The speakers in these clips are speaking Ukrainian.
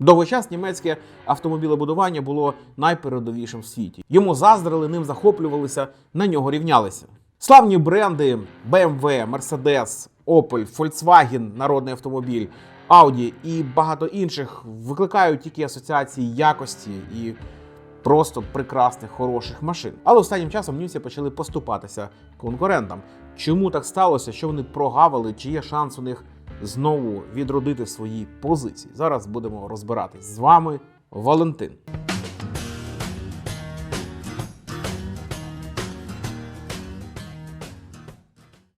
Довгий час німецьке автомобілебудування було найпередовішим в світі. Йому заздрили, ним захоплювалися, на нього рівнялися. Славні бренди BMW, Mercedes, Opel, Volkswagen, народний автомобіль, Audi і багато інших викликають тільки асоціації якості і просто прекрасних, хороших машин. Але останнім часом німці почали поступатися конкурентам. Чому так сталося? Що вони прогавили? Чи є шанс у них знову відродити свої позиції? Зараз будемо розбиратись з вами, Валентин.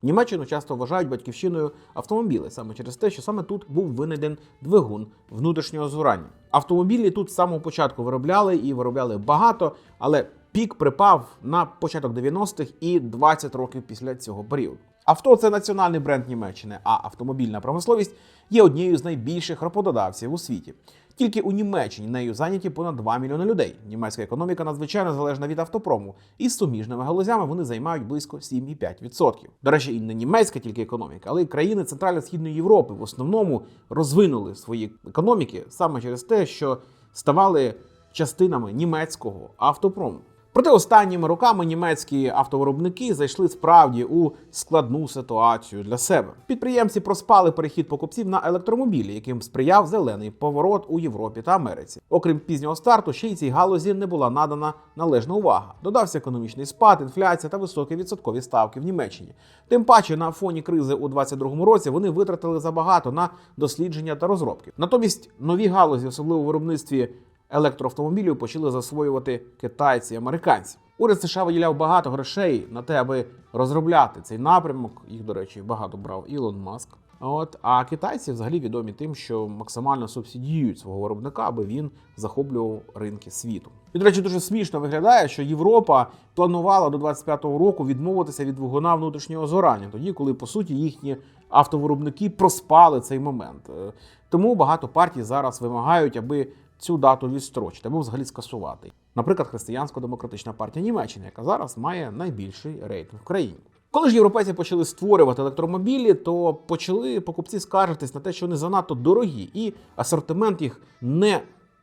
Німеччину часто вважають батьківщиною автомобілів саме через те, що саме тут був винайден двигун внутрішнього згорання. Автомобілі тут з самого початку виробляли і виробляли багато, але пік припав на початок 90-х і 20 років після цього періоду. Авто це національний бренд Німеччини, а автомобільна промисловість є однією з найбільших роботодавців у світі. Тільки у Німеччині нею зайняті понад 2 мільйони людей. Німецька економіка надзвичайно залежна від автопрому, і з суміжними галузями вони займають близько 7,5%. До речі, і не німецька тільки економіка, але й країни Центрально-Східної Європи в основному розвинули свої економіки саме через те, що ставали частинами німецького автопрому. Проте останніми роками німецькі автовиробники зайшли справді у складну ситуацію для себе. Підприємці проспали перехід покупців на електромобілі, яким сприяв зелений поворот у Європі та Америці. Окрім пізнього старту, ще й цій галузі не була надана належна увага. Додався економічний спад, інфляція та високі відсоткові ставки в Німеччині. Тим паче на фоні кризи у 2022 році вони витратили забагато на дослідження та розробки. Натомість нові галузі, особливо у виробництві електроавтомобілів почали засвоювати китайці і американці. Уряд США виділяв багато грошей на те, аби розробляти цей напрямок. Їх, до речі, багато брав Ілон Маск. От а китайці взагалі відомі тим, що максимально субсидіюють свого виробника, аби він захоплював ринки світу. І, до речі, дуже смішно виглядає, що Європа планувала до 25-го року відмовитися від двигуна внутрішнього згорання, тоді, коли по суті їхні автовиробники проспали цей момент. Е, Тому багато партій зараз вимагають, аби цю дату відстрочити або взагалі скасувати. Наприклад, Християнсько-демократична партія Німеччини, яка зараз має найбільший рейтинг в країні. Коли ж європейці почали створювати електромобілі, то почали покупці скаржитись на те, що вони занадто дорогі, і асортимент їх не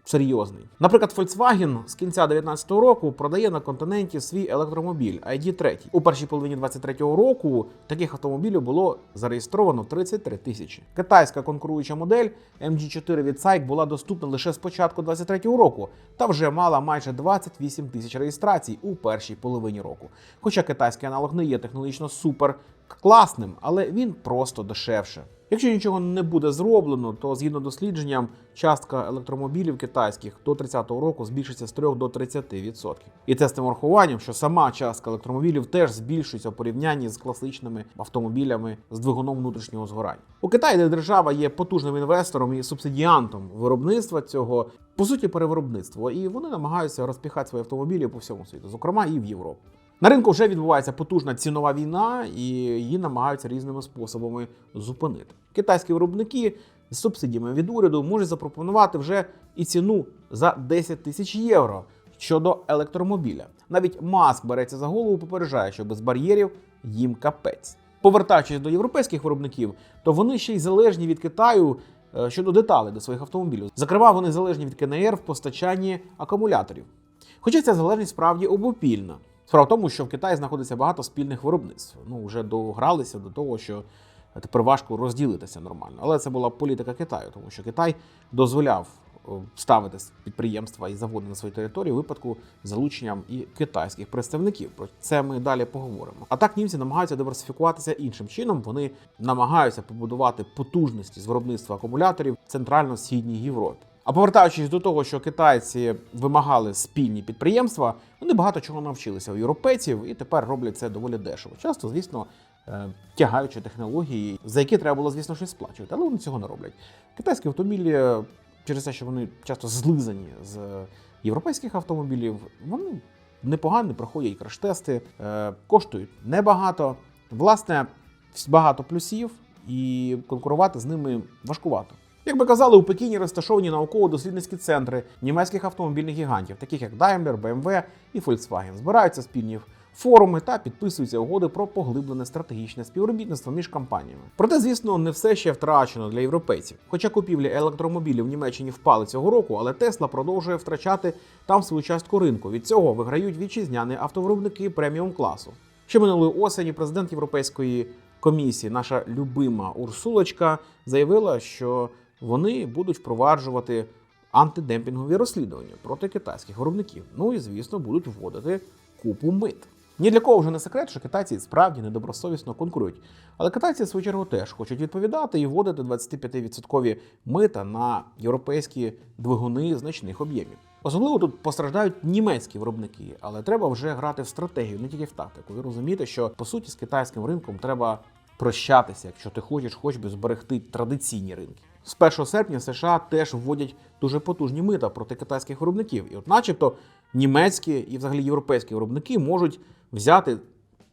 серйозний. Наприклад, Volkswagen з кінця 2019 року продає на континенті свій електромобіль ID3. У першій половині 2023 року таких автомобілів було зареєстровано 33 тисячі. Китайська конкуруюча модель MG4 від SAIC була доступна лише з початку 2023 року та вже мала майже 28 тисяч реєстрацій у першій половині року. Хоча китайський аналог не є технологічно супер класним, але він просто дешевше. Якщо нічого не буде зроблено, то згідно дослідженням, частка електромобілів китайських до 30-го року збільшиться з 3 до 30%. І це з тим урахуванням, що сама частка електромобілів теж збільшується у порівнянні з класичними автомобілями з двигуном внутрішнього згорання. У Китаї, де держава є потужним інвестором і субсидіантом виробництва цього, по суті, перевиробництво, і вони намагаються розпіхати свої автомобілі по всьому світу, зокрема і в Європу. На ринку вже відбувається потужна цінова війна, і її намагаються різними способами зупинити. Китайські виробники з субсидіями від уряду можуть запропонувати вже і ціну за 10 тисяч євро щодо електромобіля. Навіть Маск береться за голову, попереджає, що без бар'єрів їм капець. Повертаючись до європейських виробників, то вони ще й залежні від Китаю е, щодо деталей до своїх автомобілів. Зокрема, вони залежні від КНР в постачанні акумуляторів. Хоча ця залежність справді обопільна. Справа в тому, що в Китаї знаходиться багато спільних виробництв. Ну, вже догралися до того, що тепер важко розділитися нормально. Але це була політика Китаю, тому що Китай дозволяв е, ставити підприємства і заводи на своїй території у випадку залученням і китайських представників. Про це ми далі поговоримо. А так німці намагаються диверсифікуватися іншим чином. Вони намагаються побудувати потужності з виробництва акумуляторів в центрально-східній Європі. А повертаючись до того, що китайці вимагали спільні підприємства, вони багато чого навчилися у європейців і тепер роблять це доволі дешево. Часто, звісно, е, тягаючи технології, за які треба було, звісно, щось сплачувати, але вони цього не роблять. Китайські автомобілі, через те, що вони часто злизані з європейських автомобілів, вони непогані, проходять краш-тести, е, коштують небагато. Власне, багато плюсів, і конкурувати з ними важкувато. Як би казали, у Пекіні розташовані науково-дослідницькі центри німецьких автомобільних гігантів, таких як Daimler, BMW і Volkswagen. Збираються спільні форуми та підписуються угоди про поглиблене стратегічне співробітництво між компаніями. Проте, звісно, не все ще втрачено для європейців. Хоча купівлі електромобілів в Німеччині впали цього року, але Тесла продовжує втрачати там свою частку ринку. Від цього виграють вітчизняні автовиробники преміум класу. Ще минулої осені президент Європейської комісії, наша любима Урсулочка, заявила, що вони будуть впроваджувати антидемпінгові розслідування проти китайських виробників. Ну і звісно, будуть вводити купу мит. Ні для кого вже не секрет, що китайці справді недобросовісно конкурують. Але китайці, в свою чергу, теж хочуть відповідати і вводити 25% мита на європейські двигуни значних об'ємів. Особливо тут постраждають німецькі виробники, але треба вже грати в стратегію, не тільки в тактику. Ви розумієте, що по суті з китайським ринком треба прощатися, якщо ти хочеш хоч би зберегти традиційні ринки. З 1 серпня США теж вводять дуже потужні мита проти китайських виробників. І от, начебто, німецькі і взагалі європейські виробники можуть взяти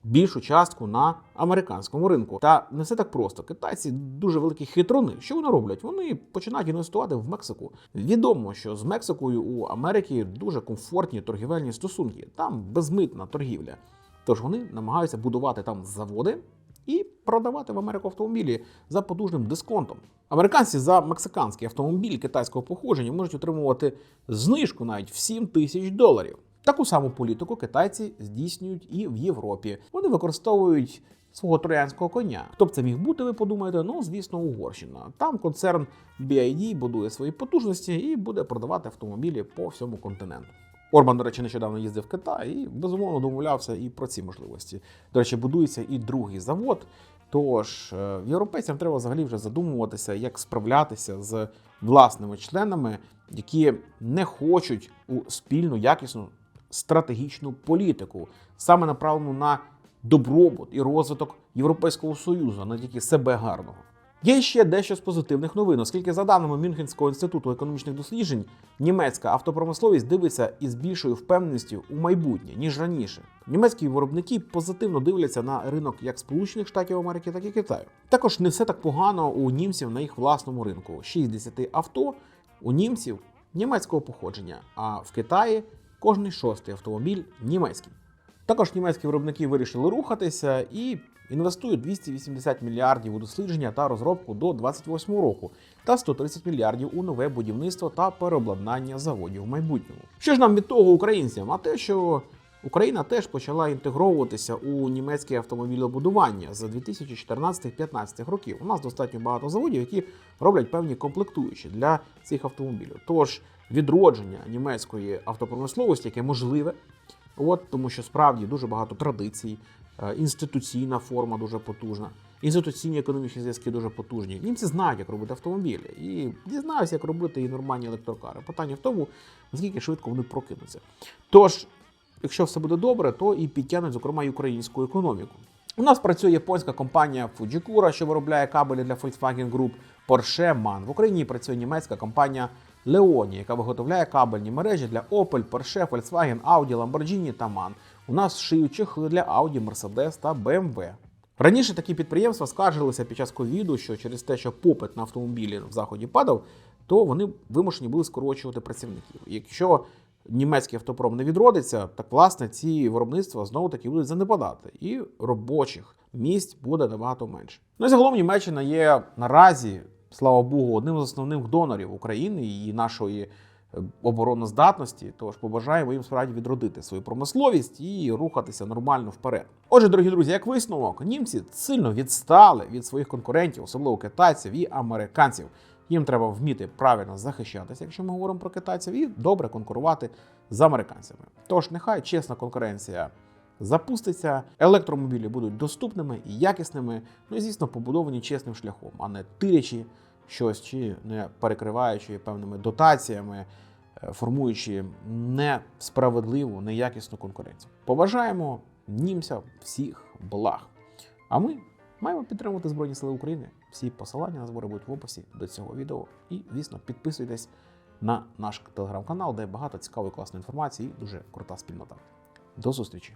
більшу частку на американському ринку. Та не все так просто. Китайці дуже великі хитрони. Що вони роблять? Вони починають інвестувати в Мексику. Відомо, що з Мексикою у Америки дуже комфортні торгівельні стосунки. Там безмитна торгівля. Тож вони намагаються будувати там заводи і продавати в Америку автомобілі за потужним дисконтом. Американці за мексиканський автомобіль китайського походження можуть отримувати знижку навіть в 7 тисяч доларів. Таку саму політику китайці здійснюють і в Європі. Вони використовують свого троянського коня. Хто б це міг бути, ви подумаєте? Ну, звісно, Угорщина. Там концерн BID будує свої потужності і буде продавати автомобілі по всьому континенту. Орбан, до речі, нещодавно їздив в Китай і безумовно домовлявся і про ці можливості. До речі, будується і другий завод. Тож е, європейцям треба взагалі вже задумуватися, як справлятися з власними членами, які не хочуть у спільну якісну стратегічну політику, саме направлену на добробут і розвиток Європейського союзу, а не тільки себе гарного. Є ще дещо з позитивних новин, оскільки, за даними Мюнхенського інституту економічних досліджень, німецька автопромисловість дивиться із більшою впевненістю у майбутнє ніж раніше. Німецькі виробники позитивно дивляться на ринок як Сполучених Штатів Америки, так і Китаю. Також не все так погано у німців на їх власному ринку. 60 авто у німців німецького походження, а в Китаї кожний шостий автомобіль німецький. Також німецькі виробники вирішили рухатися і інвестують 280 мільярдів у дослідження та розробку до 28 року та 130 мільярдів у нове будівництво та переобладнання заводів в майбутньому. Що ж нам від того українцям? А те, що Україна теж почала інтегровуватися у німецьке автомобілебудування з 2014-15 років. У нас достатньо багато заводів, які роблять певні комплектуючі для цих автомобілів. Тож відродження німецької автопромисловості, яке можливе, от тому що справді дуже багато традицій, е, інституційна форма дуже потужна. Інституційні економічні зв'язки дуже потужні. Німці знають, як робити автомобілі, і дізнаються, як робити і нормальні електрокари. Питання в тому, наскільки швидко вони прокинуться. Тож, якщо все буде добре, то і підтягнуть, зокрема, і українську економіку. У нас працює японська компанія Fujikura, що виробляє кабелі для Volkswagen Group, Porsche MAN. В Україні працює німецька компанія Leoni, яка виготовляє кабельні мережі для Opel, Porsche, Volkswagen, Audi, Lamborghini та MAN. У нас шиють чехли для Audi, Mercedes та BMW. Раніше такі підприємства скаржилися під час ковіду, що через те, що попит на автомобілі в заході падав, то вони вимушені були скорочувати працівників. Якщо німецький автопром не відродиться, так власне ці виробництва знову таки будуть занепадати, і робочих місць буде набагато менше. Ну і загалом Німеччина є наразі, слава Богу, одним з основних донорів України і нашої е, обороноздатності. Тож побажаємо їм справді відродити свою промисловість і рухатися нормально вперед. Отже, дорогі друзі, як висновок, німці сильно відстали від своїх конкурентів, особливо китайців і американців. Їм треба вміти правильно захищатися, якщо ми говоримо про китайців, і добре конкурувати з американцями. Тож нехай чесна конкуренція запуститься, електромобілі будуть доступними і якісними, ну і звісно, побудовані чесним шляхом, а не тирячи щось чи не перекриваючи певними дотаціями, е, формуючи несправедливу, неякісну конкуренцію. Побажаємо німцям всіх благ. А ми маємо підтримувати Збройні Сили України. Всі посилання на збори будуть в описі до цього відео. І, звісно, підписуйтесь на наш телеграм-канал, де багато цікавої класної інформації і дуже крута спільнота. До зустрічі!